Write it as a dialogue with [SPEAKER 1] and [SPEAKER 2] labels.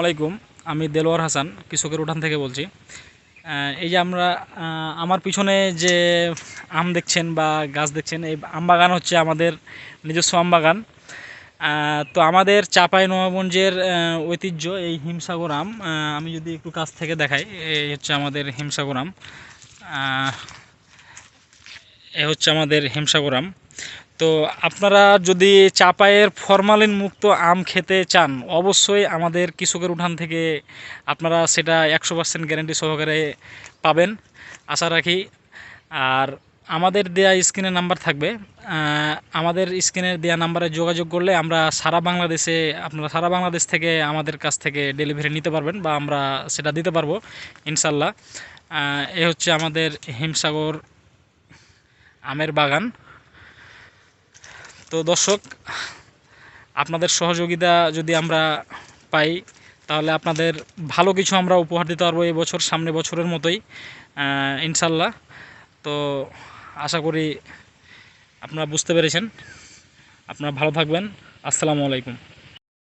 [SPEAKER 1] আলাইকুম, আমি দেলোয়ার হাসান, কৃষকের উঠান থেকে বলছি। এই যে আমরা আমার পিছনে যে আম দেখছেন বা গাছ দেখছেন, এই আম বাগান হচ্ছে আমাদের নিজস্ব আম বাগান। তো আমাদের চাপাই নবাবগঞ্জের ঐতিহ্য, এই হিমসাগর আম। আমি যদি একটু কাছ থেকে দেখাই, এই হচ্ছে আমাদের হিমসাগর আম। এ হচ্ছে আমাদের হিমসাগর আম। তো আপনারা যদি চাপায়ের ফরমালিন মুক্ত আম খেতে চান, অবশ্যই আমাদের কৃষকের উঠান থেকে আপনারা সেটা একশো পার্সেন্ট গ্যারেন্টি সহকারে পাবেন, আশা রাখি। আর আমাদের দেয়া স্ক্রিনের নাম্বার থাকবে। আমাদের স্ক্রিনের দেয়া নাম্বারে যোগাযোগ করলে আমরা সারা বাংলাদেশে, আপনারা সারা বাংলাদেশ থেকে আমাদের কাছ থেকে ডেলিভারি নিতে পারবেন বা আমরা সেটা দিতে পারব ইনশাল্লাহ এ হচ্ছে আমাদের হিমসাগর আমের বাগান। তো দর্শক, আপনাদের সহযোগিতা যদি আমরা পাই, তাহলে আপনাদের ভালো কিছু আমরা উপহার দিতে পারব এই বছর, সামনে বছরের মতোই ইনশাল্লাহ। তো আশা করি আপনারা বুঝতে পেরেছেন। আপনারা ভালো থাকবেন। আসসালামু আলাইকুম।